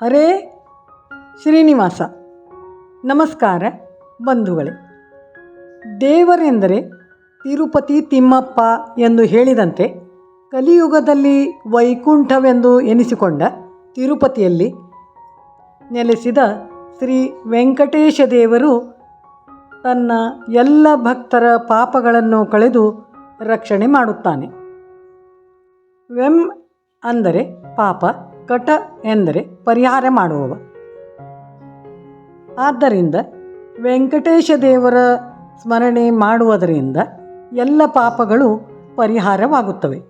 ಹರೇ ಶ್ರೀನಿವಾಸ. ನಮಸ್ಕಾರ ಬಂಧುಗಳೇ. ದೇವರೆಂದರೆ ತಿರುಪತಿ ತಿಮ್ಮಪ್ಪ ಎಂದು ಹೇಳಿದಂತೆ ಕಲಿಯುಗದಲ್ಲಿ ವೈಕುಂಠವೆಂದು ಎನಿಸಿಕೊಂಡ ತಿರುಪತಿಯಲ್ಲಿ ನೆಲೆಸಿದ ಶ್ರೀ ವೆಂಕಟೇಶ ದೇವರು ತನ್ನ ಎಲ್ಲ ಭಕ್ತರ ಪಾಪಗಳನ್ನು ಕಳೆದು ರಕ್ಷಣೆ ಮಾಡುತ್ತಾನೆ. ವೆಂ ಅಂದರೆ ಪಾಪ. ಕಟ ಎಂದರೆ ಪರಿಹಾರ ಮಾಡುವವ. ಆದ್ದರಿಂದ ವೆಂಕಟೇಶ ದೇವರ ಸ್ಮರಣೆ ಮಾಡುವುದರಿಂದ ಎಲ್ಲ ಪಾಪಗಳು ಪರಿಹಾರವಾಗುತ್ತವೆ.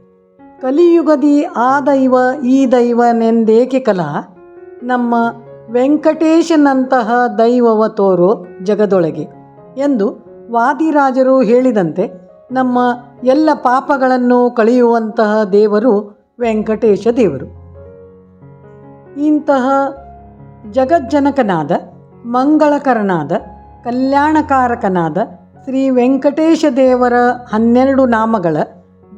ಕಲಿಯುಗದಿ ಆ ದೈವ, ಈ ದೈವನೆಂದೇಕೆ ಕಲಾ? ನಮ್ಮ ವೆಂಕಟೇಶನಂತಹ ದೈವವ ತೋರೋ ಜಗದೊಳಗೆ ಎಂದು ವಾದಿರಾಜರು ಹೇಳಿದಂತೆ ನಮ್ಮ ಎಲ್ಲ ಪಾಪಗಳನ್ನು ಕಳೆಯುವಂತಹ ದೇವರು ವೆಂಕಟೇಶ ದೇವರು ಇಂತಹ ಜಗಜ್ಜನಕನಾದ, ಮಂಗಳಕರನಾದ, ಕಲ್ಯಾಣಕಾರಕನಾದ ಶ್ರೀ ವೆಂಕಟೇಶ ದೇವರ ಹನ್ನೆರಡು ನಾಮಗಳ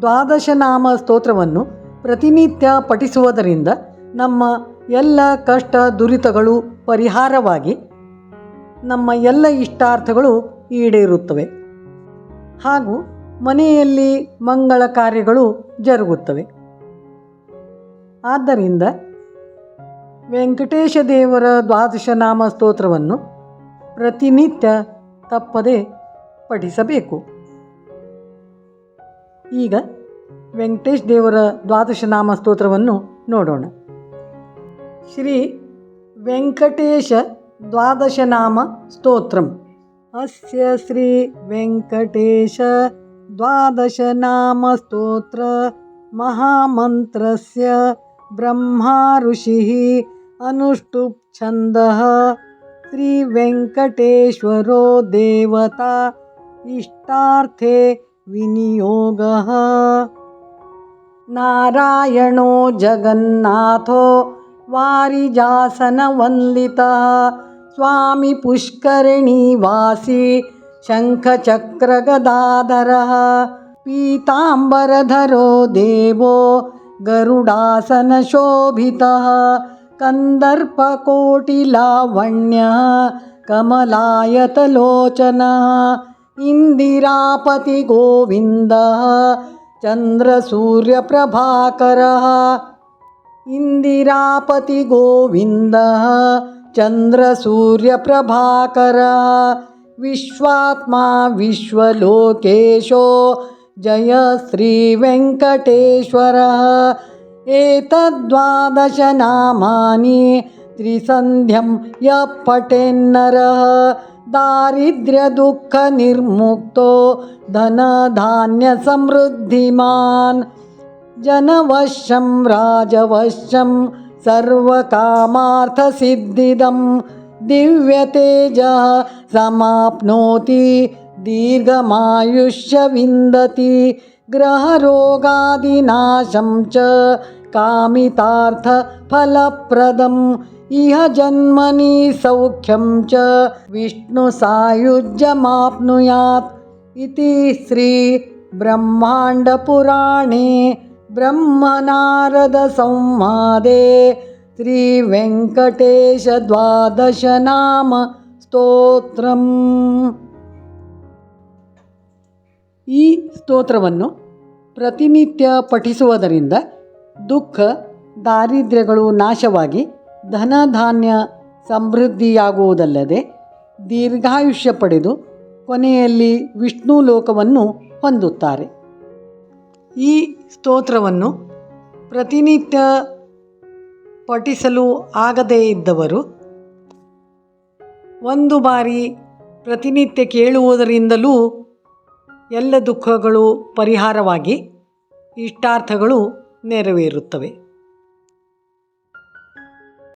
ದ್ವಾದಶ ನಾಮ ಸ್ತೋತ್ರವನ್ನು ಪ್ರತಿನಿತ್ಯ ಪಠಿಸುವುದರಿಂದ ನಮ್ಮ ಎಲ್ಲ ಕಷ್ಟ ದುರಿತಗಳು ಪರಿಹಾರವಾಗಿ ನಮ್ಮ ಎಲ್ಲ ಇಷ್ಟಾರ್ಥಗಳು ಈಡೇರುತ್ತವೆ. ಹಾಗೂ ಮನೆಯಲ್ಲಿ ಮಂಗಳ ಕಾರ್ಯಗಳು ಜರುಗುತ್ತವೆ. ಆದ್ದರಿಂದ ವೆಂಕಟೇಶ ದೇವರ ದ್ವಾದಶ ನಾಮ ಸ್ತೋತ್ರವನ್ನು ಪ್ರತಿನಿತ್ಯ ತಪ್ಪದೆ ಪಠಿಸಬೇಕು. ಈಗ ವೆಂಕಟೇಶ ದೇವರ ದ್ವಾದಶ ನಾಮ ಸ್ತೋತ್ರವನ್ನು ನೋಡೋಣ. ಶ್ರೀ ವೆಂಕಟೇಶ ದ್ವಾದಶ ನಾಮ ಸ್ತೋತ್ರಂ. ಅಸ್ಯ ಶ್ರೀ ವೆಂಕಟೇಶ ದ್ವಾದಶ ನಾಮ ಸ್ತೋತ್ರ ಮಹಾಮಂತ್ರಸ್ಯ ಬ್ರಹ್ಮ ಋಷಿಃ अनुष्टुप् छन्दः श्रीवेङ्कटेश्वरो देवता इष्टार्थे विनियोगः। नारायणो जगन्नाथो वारिजासनवन्दितः स्वामिपुष्करिणीवासी शङ्खचक्रगदाधरः पीताम्बरधरो देवो गरुडासनशोभितः। कन्दर्पकोटिलावण्यः कमलायतलोचनः इन्दिरापतिगोविन्दः चन्द्रसूर्यप्रभाकरः। इन्दिरापतिगोविन्दः चन्द्रसूर्यप्रभाकरः। विश्वात्मा विश्वलोकेशो जय श्रीवेङ्कटेश्वरः एतद्वादशनामानि त्रिसन्ध्यं यः पठेन्नरः दारिद्र्यदुःखनिर्मुक्तो धनधान्यसमृद्धिमान्। जनवशं राजवशं सर्वकामार्थसिद्धिदं दिव्यतेजः समाप्नोति दीर्घमायुष्य विन्दति ग्रहरोगादिनाशं च कामितार्थफलप्रदम्। इह जन्मनि सौख्यं च विष्णुसायुज्यमाप्नुयात्। इति श्रीब्रह्माण्डपुराणे ब्रह्मनारदसंवादे श्रीवेङ्कटेशद्वादशनाम स्तोत्रम् ಈ ಸ್ತೋತ್ರವನ್ನು ಪ್ರತಿನಿತ್ಯ ಪಠಿಸುವುದರಿಂದ ದುಃಖ, ದಾರಿದ್ರ್ಯಗಳು ನಾಶವಾಗಿ ಧನಧಾನ್ಯ ಸಮೃದ್ಧಿಯಾಗುವುದಲ್ಲದೆ ದೀರ್ಘಾಯುಷ್ಯ ಪಡೆದು ಕೊನೆಯಲ್ಲಿ ವಿಷ್ಣು ಲೋಕವನ್ನು ಹೊಂದುತ್ತಾರೆ. ಈ ಸ್ತೋತ್ರವನ್ನು ಪ್ರತಿನಿತ್ಯ ಪಠಿಸಲು ಆಗದೇ ಇದ್ದವರು ಒಂದು ಬಾರಿ ಪ್ರತಿನಿತ್ಯ ಕೇಳುವುದರಿಂದಲೂ ಎಲ್ಲ ದುಃಖಗಳು ಪರಿಹಾರವಾಗಿ ಇಷ್ಟಾರ್ಥಗಳು ನೆರವೇರುತ್ತವೆ.